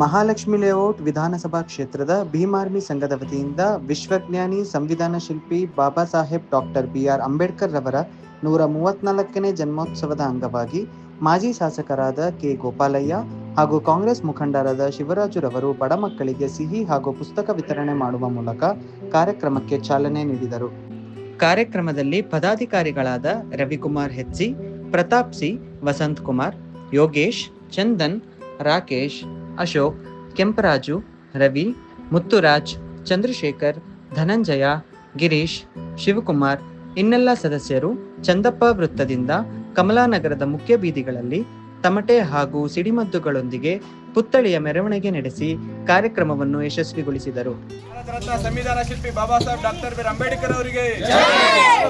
Mahalakshmi layout ವಿಧಾನಸಭಾ ಕ್ಷೇತ್ರದ ಭೀಮಾರ್ಮಿ ಸಂಘದ ವತಿಯಿಂದ ವಿಶ್ವಜ್ಞಾನಿ ಸಂವಿಧಾನ ಶಿಲ್ಪಿ Baba Saheb doctor B R Ambedkar ರವರ ನೂರ ಮೂವತ್ನಾಲ್ಕನೇ ಜನ್ಮೋತ್ಸವದ ಅಂಗವಾಗಿ ಮಾಜಿ ಶಾಸಕರಾದ ಕೆ. ಗೋಪಾಲಯ್ಯ ಹಾಗೂ ಕಾಂಗ್ರೆಸ್ ಮುಖಂಡರಾದ ಶಿವರಾಜುರವರು ಬಡ ಮಕ್ಕಳಿಗೆ ಸಿಹಿ ಹಾಗೂ ಪುಸ್ತಕ ವಿತರಣೆ ಮಾಡುವ ಮೂಲಕ ಕಾರ್ಯಕ್ರಮಕ್ಕೆ ಚಾಲನೆ ನೀಡಿದರು. ಕಾರ್ಯಕ್ರಮದಲ್ಲಿ ಪದಾಧಿಕಾರಿಗಳಾದ ರವಿಕುಮಾರ್ ಹೆಚ್ಸಿ ಪ್ರತಾಪ್ ಸಿ, ವಸಂತ್ ಕುಮಾರ್, ಯೋಗೇಶ್, ಚಂದನ್, ರಾಕೇಶ್ ಅಶೋಕ್ ಕೆಂಪರಾಜು ರವಿ ಮುತ್ತುರಾಜ್ ಚಂದ್ರಶೇಖರ್ ಧನಂಜಯ ಗಿರೀಶ್ ಶಿವಕುಮಾರ್ ಇನ್ನೆಲ್ಲ ಸದಸ್ಯರು ಚಂದಪ್ಪ ವೃತ್ತದಿಂದ ಕಮಲಾನಗರದ ಮುಖ್ಯ ಬೀದಿಗಳಲ್ಲಿ ತಮಟೆ ಹಾಗೂ ಸಿಡಿಮದ್ದುಗಳೊಂದಿಗೆ ಪುತ್ಥಳಿಯ ಮೆರವಣಿಗೆ ನಡೆಸಿ ಕಾರ್ಯಕ್ರಮವನ್ನು ಯಶಸ್ವಿಗೊಳಿಸಿದರು. ಸಂವಿಧಾನ ಶಿಲ್ಪಿ Baba Saheb doctor B R Ambedkar ಅವರಿಗೆ.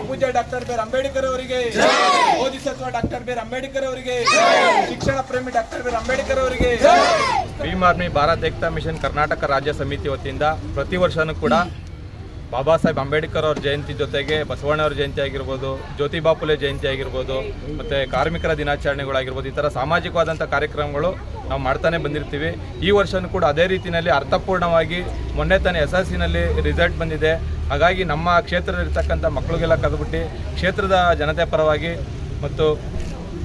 ಪೂಜ್ಯ ಡಾಕ್ಟರ್ ಬಿರ್ ಅಂಬೇಡ್ಕರ್ ಅವರಿಗೆ. ಬೋಧಿಸತ್ವ ಡಾಕ್ಟರ್ ಬಿ ಅಂಬೇಡ್ಕರ್ ಅವರಿಗೆ, ಶಿಕ್ಷಣ ಪ್ರೇಮಿ ಡಾಕ್ಟರ್ ಬಿ ಅಂಬೇಡ್ಕರ್ ಅವರಿಗೆ, ಭೀಮ್ ಆರ್ಮಿ ಭಾರತ್ ಏಕ್ತಾ ಮಿಷನ್ ಕರ್ನಾಟಕ ರಾಜ್ಯ ಸಮಿತಿ ವತಿಯಿಂದ ಪ್ರತಿ ವರ್ಷನೂ ಕೂಡ ಬಾಬಾ ಸಾಹೇಬ್ ಅಂಬೇಡ್ಕರ್ ಅವ್ರ ಜಯಂತಿ ಜೊತೆಗೆ ಬಸವಣ್ಣವ್ರ ಜಯಂತಿ ಆಗಿರ್ಬೋದು ಜ್ಯೋತಿಬಾ ಫುಲೆ ಜಯಂತಿ ಆಗಿರ್ಬೋದು, ಮತ್ತು ಕಾರ್ಮಿಕರ ದಿನಾಚರಣೆಗಳಾಗಿರ್ಬೋದು, ಈ ಥರ ಸಾಮಾಜಿಕವಾದಂಥ ಕಾರ್ಯಕ್ರಮಗಳು ನಾವು ಮಾಡ್ತಾನೆ ಬಂದಿರ್ತೀವಿ. ಈ ವರ್ಷನೂ ಕೂಡ ಅದೇ ರೀತಿಯಲ್ಲಿ ಅರ್ಥಪೂರ್ಣವಾಗಿ ಮೊನ್ನೆ ತಾನೇ ಎಸ್ ಎಲ್ ಸಿನಲ್ಲಿ ರಿಸಲ್ಟ್ ಬಂದಿದೆ. ಹಾಗಾಗಿ ನಮ್ಮ ಕ್ಷೇತ್ರದಲ್ಲಿರ್ತಕ್ಕಂಥ ಮಕ್ಕಳಿಗೆಲ್ಲ ಕದ್ಬಿಟ್ಟು ಕ್ಷೇತ್ರದ ಜನತೆ ಪರವಾಗಿ ಮತ್ತು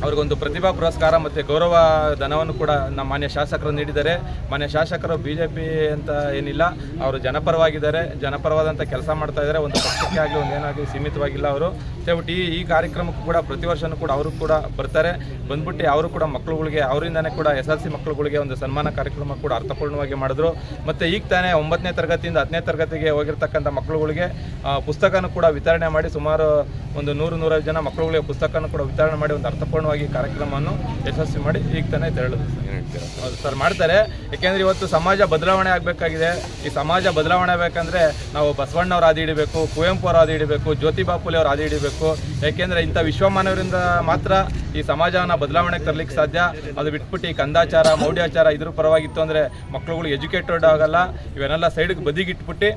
ಅವ್ರಿಗೊಂದು ಪ್ರತಿಭಾ ಪುರಸ್ಕಾರ ಮತ್ತು ಗೌರವ ಧನವನ್ನು ಕೂಡ ನಮ್ಮ ಮಾನ್ಯ ಶಾಸಕರು ನೀಡಿದ್ದಾರೆ. ಮಾನ್ಯ ಶಾಸಕರು ಬಿ ಜೆ ಪಿ ಅಂತ ಏನಿಲ್ಲ, ಅವರು ಜನಪರವಾಗಿದ್ದಾರೆ. ಜನಪರವಾದಂಥ ಕೆಲಸ ಮಾಡ್ತಾ ಇದ್ದಾರೆ. ಒಂದು ಪಕ್ಷಕ್ಕೆ ಆಗಲಿ, ಒಂದು ಏನಾಗಲಿ ಸೀಮಿತವಾಗಿಲ್ಲ ಅವರು. ಹೇಳ್ಬಿಟ್ಟು ಈ ಈ ಕಾರ್ಯಕ್ರಮಕ್ಕೂ ಕೂಡ ಪ್ರತಿ ವರ್ಷವೂ ಕೂಡ ಅವರು ಕೂಡ ಬರ್ತಾರೆ. ಬಂದ್ಬಿಟ್ಟು ಅವರು ಕೂಡ ಮಕ್ಕಳುಗಳಿಗೆ ಅವರಿಂದನೇ ಕೂಡ ಎಸ್ ಎಲ್ ಸಿ ಮಕ್ಕಳುಗಳಿಗೆ ಒಂದು ಸನ್ಮಾನ ಕಾರ್ಯಕ್ರಮ ಕೂಡ ಅರ್ಥಪೂರ್ಣವಾಗಿ ಮಾಡಿದ್ರು. ಮತ್ತು ಈಗ ತಾನೇ ಒಂಬತ್ತನೇ ತರಗತಿಯಿಂದ ಹತ್ತನೇ ತರಗತಿಗೆ ಹೋಗಿರ್ತಕ್ಕಂಥ ಮಕ್ಕಳುಗಳಿಗೆ ಪುಸ್ತಕನೂ ಕೂಡ ವಿತರಣೆ ಮಾಡಿ ಸುಮಾರು ಒಂದು ನೂರು, ನೂರೈದು ಜನ ಮಕ್ಕಳುಗಳಿಗೆ ಪುಸ್ತಕನೂ ಕೂಡ ವಿತರಣೆ ಮಾಡಿ ಒಂದು ಅರ್ಥಪೂರ್ಣವಾಗಿ ಕಾರ್ಯಕ್ರಮವನ್ನು ಯಶಸ್ವಿ ಮಾಡಿ ಈಗ ತಾನೇ ತೆರಳುದು ಹೌದು ಸರ್ ಮಾಡ್ತಾರೆ. ಯಾಕೆಂದ್ರೆ ಇವತ್ತು ಸಮಾಜ ಬದಲಾವಣೆ ಆಗಬೇಕಾಗಿದೆ. ಈ ಸಮಾಜ ಬದಲಾವಣೆ ಬೇಕಂದ್ರೆ ನಾವು ಬಸವಣ್ಣವ್ರ ಹಾದಿ ಹಿಡಿಬೇಕು ಕುವೆಂಪು ಅವ್ರ ಹಾದಿ ಹಿಡಿಬೇಕು ಜ್ಯೋತಿಬಾ ಫುಲೆ ಅವ್ರ ಹಾದಿ ಹಿಡಿಬೇಕು. ಯಾಕೆಂದ್ರೆ ಇಂಥ ವಿಶ್ವಮಾನವರಿಂದ ಮಾತ್ರ ಈ ಸಮಾಜವನ್ನು ಬದಲಾವಣೆ ತರಲಿಕ್ಕೆ ಸಾಧ್ಯ. ಅದು ಬಿಟ್ಬಿಟ್ಟು ಈ ಕಂದಾಚಾರ ಮೌಢ್ಯಾಚಾರ ಇದ್ರ ಪರವಾಗಿತ್ತು ಅಂದರೆ ಮಕ್ಕಳುಗಳು ಎಜುಕೇಟೆಡ್ ಆಗಲ್ಲ. ಇವನ್ನೆಲ್ಲ ಸೈಡ್ಗೆ ಬದಿಗಿಟ್ಬಿಟ್ಟು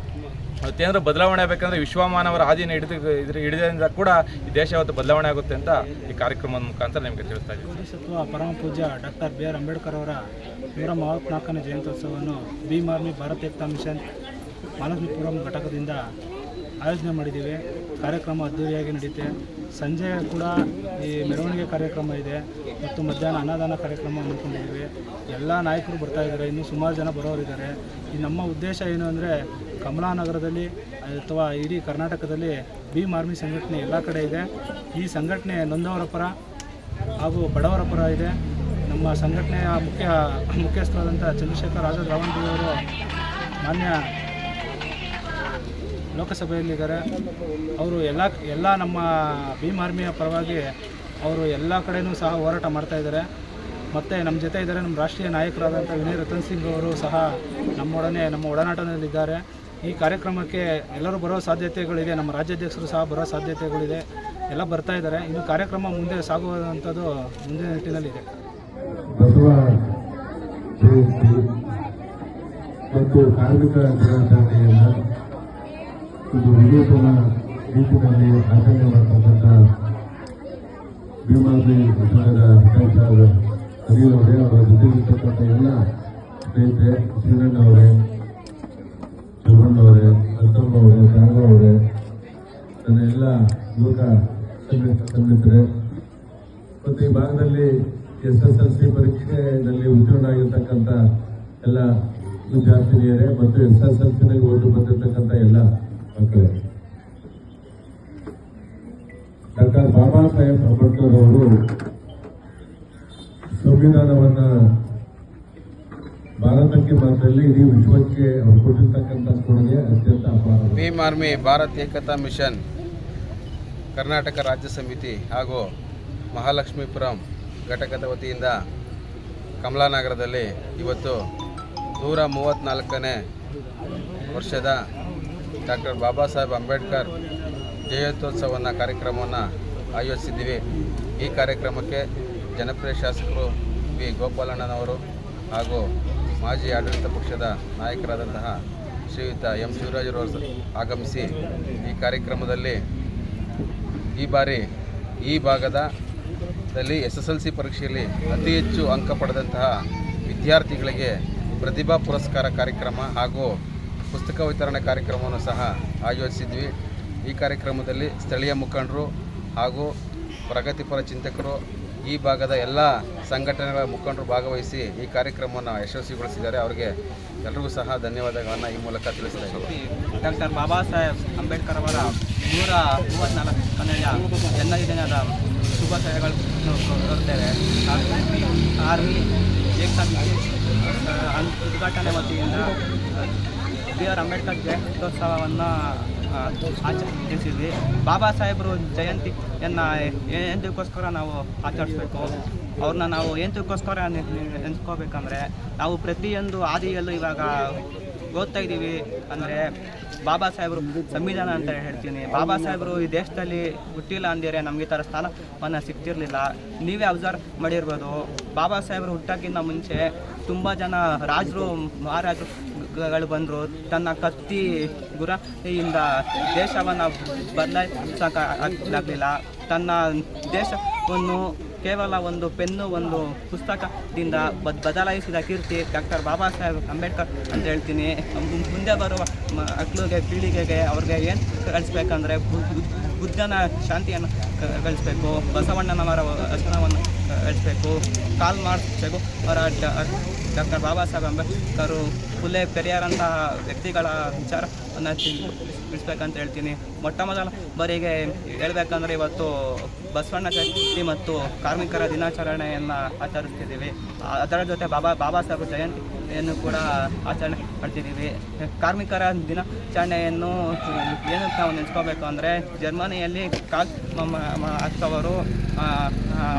ಮತ್ತೇನಾದ್ರು ಬದಲಾವಣೆ ಆಗಬೇಕಂದ್ರೆ ವಿಶ್ವಮಾನವರ ಹಾದಿನ ಹಿಡಿದು ಇದ್ರ ಹಿಡಿದ್ರಿಂದ ಕೂಡ ಈ ದೇಶ ಇವತ್ತು ಬದಲಾವಣೆ ಆಗುತ್ತೆ ಅಂತ ಈ ಕಾರ್ಯಕ್ರಮದ ಮುಖಾಂತರ ನಿಮಗೆ ತಿಳಿಸ್ತಾ ಇದ್ದೀವಿ ಪರಮ ಪೂಜ್ಯ ಡಾಕ್ಟರ್ ಬಿ ಆರ್ ಅಂಬೇಡ್ಕರ್ ಅವರ ನೂರ ಮೂವತ್ತ್ನಾಲ್ಕನೇ ಜಯಂತ್ಯೋತ್ಸವವನ್ನು ಭೀಮ್ ಆರ್ಮಿ ಭಾರತ್ ಏಕ್ತಾ ಮಿಷನ್ ಮಾನಸಪುರಂ ಘಟಕದಿಂದ ಆಯೋಜನೆ ಮಾಡಿದ್ದೀವಿ. ಕಾರ್ಯಕ್ರಮ ಅದ್ದೂರಿಯಾಗಿ ನಡೆಯುತ್ತೆ ಸಂಜೆ ಕೂಡ ಈ ಮೆರವಣಿಗೆ ಕಾರ್ಯಕ್ರಮ ಇದೆ ಮತ್ತು ಮಧ್ಯಾಹ್ನ ಅನ್ನದಾನ ಕಾರ್ಯಕ್ರಮ ಹಮ್ಮಿಕೊಂಡಿದ್ದೀವಿ. ಎಲ್ಲ ನಾಯಕರು ಬರ್ತಾ ಇದ್ದಾರೆ, ಇನ್ನೂ ಸುಮಾರು ಜನ ಬರೋರಿದ್ದಾರೆ. ಈ ನಮ್ಮ ಉದ್ದೇಶ ಏನು ಅಂದರೆ ಕಮಲಾನಗರದಲ್ಲಿ ಅಥವಾ ಇಡೀ ಕರ್ನಾಟಕದಲ್ಲಿ ಭೀಮ್ ಆರ್ಮಿ ಸಂಘಟನೆ ಎಲ್ಲ ಕಡೆ ಇದೆ. ಈ ಸಂಘಟನೆ ನೊಂದವರ ಪರ ಹಾಗೂ ಬಡವರ ಪರ ಇದೆ. ನಮ್ಮ ಸಂಘಟನೆಯ ಮುಖ್ಯ ಮುಖ್ಯಸ್ಥರಾದಂಥ ಚಂದ್ರಶೇಖರ್ ಆಜಾದ್ ಅವರು ಮಾನ್ಯ ಲೋಕಸಭೆಯಲ್ಲಿದ್ದಾರೆ. ಅವರು ಎಲ್ಲ ಎಲ್ಲ ನಮ್ಮ ಭೀಮ್ ಆರ್ಮಿಯ ಪರವಾಗಿ ಅವರು ಎಲ್ಲ ಕಡೆಯೂ ಸಹ ಹೋರಾಟ ಮಾಡ್ತಾಯಿದ್ದಾರೆ ಮತ್ತು ನಮ್ಮ ಜೊತೆ ಇದ್ದಾರೆ ನಮ್ಮ ರಾಷ್ಟ್ರೀಯ ನಾಯಕರಾದಂಥ ವಿನಯ್ ರತನ್ ಸಿಂಗ್ ಅವರು ಸಹ ನಮ್ಮೊಡನೆ, ನಮ್ಮ ಒಡನಾಟದಲ್ಲಿದ್ದಾರೆ. ಈ ಕಾರ್ಯಕ್ರಮಕ್ಕೆ ಎಲ್ಲರೂ ಬರೋ ಸಾಧ್ಯತೆಗಳಿದೆ ನಮ್ಮ ರಾಜ್ಯಾಧ್ಯಕ್ಷರು ಸಹ ಬರೋ ಸಾಧ್ಯತೆಗಳಿದೆ. ಎಲ್ಲ ಬರ್ತಾ ಇದ್ದಾರೆ. ಇನ್ನು ಕಾರ್ಯಕ್ರಮ ಮುಂದೆ ಸಾಗುವಂಥದ್ದು ಮುಂದಿನ ನಿಟ್ಟಿನಲ್ಲಿದೆ. ಮತ್ತು ಕಾರ್ಮಿಕ ಒಂದು ವಿನೂತನ ರೀತಿಯಲ್ಲಿ ಆಚರಣೆ ಮಾಡ್ತಕ್ಕಂಥ ಭೀಮಾದಿ ಸಂಘದ ಅಧ್ಯಕ್ಷರಾದ ಹರಿಯವರೇ ಅವರ ಜೊತೆಗಿರ್ತಕ್ಕಂಥ ಎಲ್ಲ ಸ್ನೇಹಿತರೆ ಶ್ರೀರಣ್ಣವರೇ ಶಿವಣ್ಣವರೇ ಅರ್ಥಮ್ಮವರೇ ದಾನವರೇ ನನ್ನ ಎಲ್ಲ ಯುವಕ ಸ್ನೇಹಿತರೆ ಮತ್ತು ಈ ಭಾಗದಲ್ಲಿ ಎಸ್ ಎಸ್ ಎಲ್ ಸಿ ಪರೀಕ್ಷೆಯಲ್ಲಿ ಉತ್ತೀರ್ಣ ಆಗಿರ್ತಕ್ಕಂಥ ಎಲ್ಲ ವಿದ್ಯಾರ್ಥಿನಿಯರೇ ಮತ್ತು ಎಸ್ ಎಸ್ ಎಲ್ ಸಿನಲ್ಲಿ ಓದು ಬಂದಿರತಕ್ಕಂಥ ಎಲ್ಲ ಮಕ್ಕಳೇ ಡಾಕ್ಟರ್ ಬಾಬಾ ಸಾಹೇಬ್ ಅಂಬೇಡ್ಕರ್ ಅವರು ಸಂವಿಧಾನವನ್ನ ಭಾರತಕ್ಕೆ ಮಾತ್ರದಲ್ಲಿ ಇಡೀ ವಿಶ್ವಕ್ಕೆ ಅವರು ಕೊಟ್ಟಿರ್ತಕ್ಕಂಥ ಕೊಡುಗೆ ಅತ್ಯಂತ ಅಪಾರ ಭೀಮ್ ಆರ್ಮಿ ಭಾರತ್ ಏಕತಾ ಮಿಷನ್ ಕರ್ನಾಟಕ ರಾಜ್ಯ ಸಮಿತಿ ಹಾಗೂ ಮಹಾಲಕ್ಷ್ಮೀಪುರಂ ಘಟಕದ ವತಿಯಿಂದ ಕಮಲಾನಗರದಲ್ಲಿ ಇವತ್ತು ನೂರ ಮೂವತ್ತ್ನಾಲ್ಕನೇ ವರ್ಷದ ಡಾಕ್ಟರ್ ಬಾಬಾ ಸಾಹೇಬ್ ಅಂಬೇಡ್ಕರ್ ಜಯಂತ್ಯೋತ್ಸವನ ಕಾರ್ಯಕ್ರಮವನ್ನು ಆಯೋಜಿಸಿದ್ದೀವಿ. ಈ ಕಾರ್ಯಕ್ರಮಕ್ಕೆ ಜನಪ್ರಿಯ ಶಾಸಕರು ವಿ. ಗೋಪಾಲಣ್ಣನವರು ಹಾಗೂ ಮಾಜಿ ಆಡಳಿತ ಪಕ್ಷದ ನಾಯಕರಾದಂತಹ ಶ್ರೀಯುತ ಎಂ. ಶಿವರಾಜರವರು ಆಗಮಿಸಿ ಈ ಕಾರ್ಯಕ್ರಮದಲ್ಲಿ ಈ ಬಾರಿ ಈ ಭಾಗದ ದಲ್ಲಿ ಎಸ್ ಎಸ್ ಎಲ್ ಸಿ ಪರೀಕ್ಷೆಯಲ್ಲಿ ಅತಿ ಹೆಚ್ಚು ಅಂಕ ಪಡೆದಂತಹ ವಿದ್ಯಾರ್ಥಿಗಳಿಗೆ ಪ್ರತಿಭಾ ಪುರಸ್ಕಾರ ಕಾರ್ಯಕ್ರಮ ಹಾಗೂ ಪುಸ್ತಕ ವಿತರಣೆ ಕಾರ್ಯಕ್ರಮವನ್ನು ಸಹ ಆಯೋಜಿಸಿದ್ವಿ. ಈ ಕಾರ್ಯಕ್ರಮದಲ್ಲಿ ಸ್ಥಳೀಯ ಮುಖಂಡರು ಹಾಗೂ ಪ್ರಗತಿಪರ ಚಿಂತಕರು ಈ ಭಾಗದ ಎಲ್ಲ ಸಂಘಟನೆಗಳ ಮುಖಂಡರು ಭಾಗವಹಿಸಿ ಈ ಕಾರ್ಯಕ್ರಮವನ್ನು ಯಶಸ್ವಿಗೊಳಿಸಿದ್ದಾರೆ. ಅವರಿಗೆ ಎಲ್ರಿಗೂ ಸಹ ಧನ್ಯವಾದಗಳನ್ನು ಈ ಮೂಲಕ ತಿಳಿಸ್ತಾ ಡಾಕ್ಟರ್ ಬಾಬಾ ಸಾಹೇಬ್ ಅಂಬೇಡ್ಕರ್ ಅವರ ನೂರ ಕನ್ನಡ ಜನ್ಮದಿನದ ಶುಭಾಶಯಗಳನ್ನು ಕೋರುತ್ತೇವೆ ಆರ್ಮಿ ಉದ್ಘಾಟನೆ ವತಿಯಿಂದ ಬಿ ಆರ್ ಅಂಬೇಡ್ಕರ್ ಜಯಂತ್ಯೋತ್ಸವವನ್ನು ಆಚರಿಸಿದ್ವಿ. ಬಾಬಾ ಸಾಹೇಬರು ಜಯಂತಿಯನ್ನು ಎಂದಕ್ಕೋಸ್ಕರ ನಾವು ಆಚರಿಸ್ಬೇಕು? ಅವ್ರನ್ನ ನಾವು ಎಂದಕ್ಕೋಸ್ಕರ ನೆನೆಸ್ಕೋಬೇಕಂದ್ರೆ ನಾವು ಪ್ರತಿಯೊಂದು ಆದಿಯಲ್ಲೂ ಇವಾಗ ಓದ್ತಾ ಇದ್ದೀವಿ. ಅಂದರೆ ಬಾಬಾ ಸಾಹೇಬರು ಸಂವಿಧಾನ ಅಂತ ಹೇಳ್ತೀನಿ. ಬಾಬಾ ಸಾಹೇಬರು ಈ ದೇಶದಲ್ಲಿ ಹುಟ್ಟಿಲ್ಲ ಅಂದಿರೇ ನಮಗೆ ಥರ ಸ್ಥಾನವನ್ನು ಸಿಗ್ತಿರ್ಲಿಲ್ಲ. ನೀವೇ ಅಬ್ಸರ್ವ್ ಮಾಡಿರ್ಬೋದು. ಬಾಬಾ ಸಾಹೇಬರು ಹುಟ್ಟೋಕ್ಕಿಂತ ಮುಂಚೆ ತುಂಬ ಜನ ರಾಜರು ಮಹಾರಾಜರುಗಳು ಬಂದರು, ತನ್ನ ಕತ್ತಿ ಗುರಿಯಿಂದ ದೇಶವನ್ನು ಬದಲಾಯಿಸೋಕ್ಕಾಗಲಿಲ್ಲ ತನ್ನ ದೇಶವನ್ನು ಕೇವಲ ಒಂದು ಪೆನ್ನು, ಒಂದು ಪುಸ್ತಕದಿಂದ ಬದ್ ಬದಲಾಯಿಸಿದ ಕೀರ್ತಿ ಡಾಕ್ಟರ್ ಬಾಬಾ ಸಾಹೇಬ್ ಅಂಬೇಡ್ಕರ್ ಅಂತ ಹೇಳ್ತೀನಿ. ಮುಂದೆ ಬರುವ ಮಕ್ಕಳಿಗೆ ಪೀಳಿಗೆಗೆ ಅವ್ರಿಗೆ ಏನು ಕಳಿಸ್ಬೇಕಂದ್ರೆ ಬುದ್ಧನ ಶಾಂತಿಯನ್ನು ಗಳಿಸಬೇಕು ಬಸವಣ್ಣನವರ ವಚನವನ್ನು ಕಳಿಸ್ಬೇಕು ಕಾಲ್ ಮಾಡಿಸ್ಬೇಕು ಅವರ ಡಾಕ್ಟರ್ ಬಾಬಾ ಸಾಹೇಬ್ ಅಂಬೇಡ್ಕರು ಫುಲ್ಲೆ ಪೆರಿಯಾರಂತಹ ವ್ಯಕ್ತಿಗಳ ವಿಚಾರವನ್ನು ತಿಳಿಸ್ಬೇಕಂತ ಹೇಳ್ತೀನಿ. ಮೊಟ್ಟ ಮೊದಲ ಬಾರಿಗೆ ಹೇಳಬೇಕಂದ್ರೆ ಇವತ್ತು ಬಸವಣ್ಣ ಜಯಂತಿ ಮತ್ತು ಕಾರ್ಮಿಕರ ದಿನಾಚರಣೆಯನ್ನು ಆಚರಿಸ್ತಿದ್ದೀವಿ. ಅದರ ಜೊತೆ ಬಾಬಾ ಬಾಬಾ ಸಾಹೇಬ್ ಜಯಂತಿಯನ್ನು ಕೂಡ ಆಚರಣೆ ಮಾಡ್ತಿದ್ದೀವಿ. ಕಾರ್ಮಿಕರ ದಿನಾಚರಣೆಯನ್ನು ಏನಂತ ನಾವು ನೆನೆಸ್ಕೋಬೇಕು ಅಂದರೆ ಜರ್ಮನಿಯಲ್ಲಿ ಕಾಲ್ ಅವರು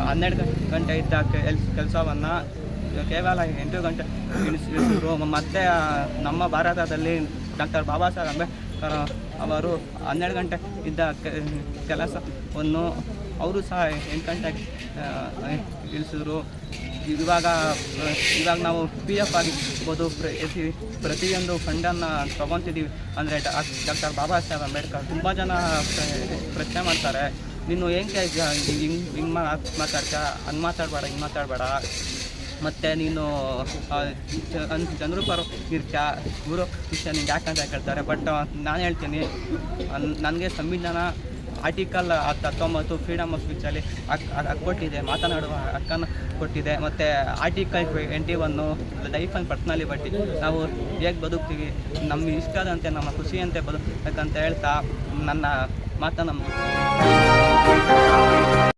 ಹನ್ನೆರಡು ಗಂಟೆ ಇದ್ದ ಕೆಲ್ಸ ಕೆಲಸವನ್ನು ಕೇವಲ ಎಂಟು ಗಂಟೆ ಇಳಿಸಿದ್ರು ಮತ್ತು ನಮ್ಮ ಭಾರತದಲ್ಲಿ ಡಾಕ್ಟರ್ ಬಾಬಾ ಸಾಹೇಬ್ ಅಂಬೇಡ್ಕರ್ ಅವರು ಹನ್ನೆರಡು ಗಂಟೆ ಇದ್ದ ಕೆಲಸವನ್ನು ಅವರು ಸಹ ಎಂಟು ಗಂಟೆಗೆ ತಿಳಿಸಿದ್ರು ಇವಾಗ ಇವಾಗ ನಾವು ಪಿ ಎಫ್ ಆಗಿರ್ಬೋದು. ಪ್ರತಿ ಪ್ರತಿಯೊಂದು ಫಂಡನ್ನು ತೊಗೊತಿದ್ದೀವಿ. ಅಂದರೆ ಡಾಕ್ಟರ್ ಬಾಬಾ ಸಾಹೇಬ್ ಅಂಬೇಡ್ಕರ್ ತುಂಬ ಜನ ಪ್ರ- ಪ್ರಶ್ನೆ ಮಾಡ್ತಾರೆ. ನೀನು ಹೆಂಗೆ, ಹಿಂಗೆ ಹಿಂಗೆ ಮಾತಾಡ್ತಾ ಹಂಗೆ ಮಾತಾಡಬೇಡ, ಹಿಂಗೆ ಮಾತಾಡಬೇಡ. ಮತ್ತು ನೀನು ಜನರು ಪರ ಇರ್ತೀಯ? ಗುರು ವಿಷಯ ನಿಂಗೆ ಯಾಕಂತ ಕೇಳ್ತಾರೆ. ಬಟ್ ನಾನು ಹೇಳ್ತೀನಿ. ನನಗೆ ಸಂವಿಧಾನ ಆರ್ಟಿಕಲ್ ಹತ್ತೊಂಬತ್ತು ಫ್ರೀಡಮ್ ಆಫ್ ಸ್ಪೀಚಲ್ಲಿ ಹಕ್ ಕೊಟ್ಟಿದೆ, ಮಾತನಾಡುವ ಹಕ್ಕನ್ನು ಕೊಟ್ಟಿದೆ ಮತ್ತು article twenty one life and personal liberty ನಾವು ಹೇಗೆ ಬದುಕ್ತೀವಿ ನಮ್ಮ ಇಷ್ಟದಂತೆ, ನಮ್ಮ ಖುಷಿಯಂತೆ ಬದುಕಬೇಕಂತ ಹೇಳ್ತಾ ನನ್ನ ಮಾತನ್ನು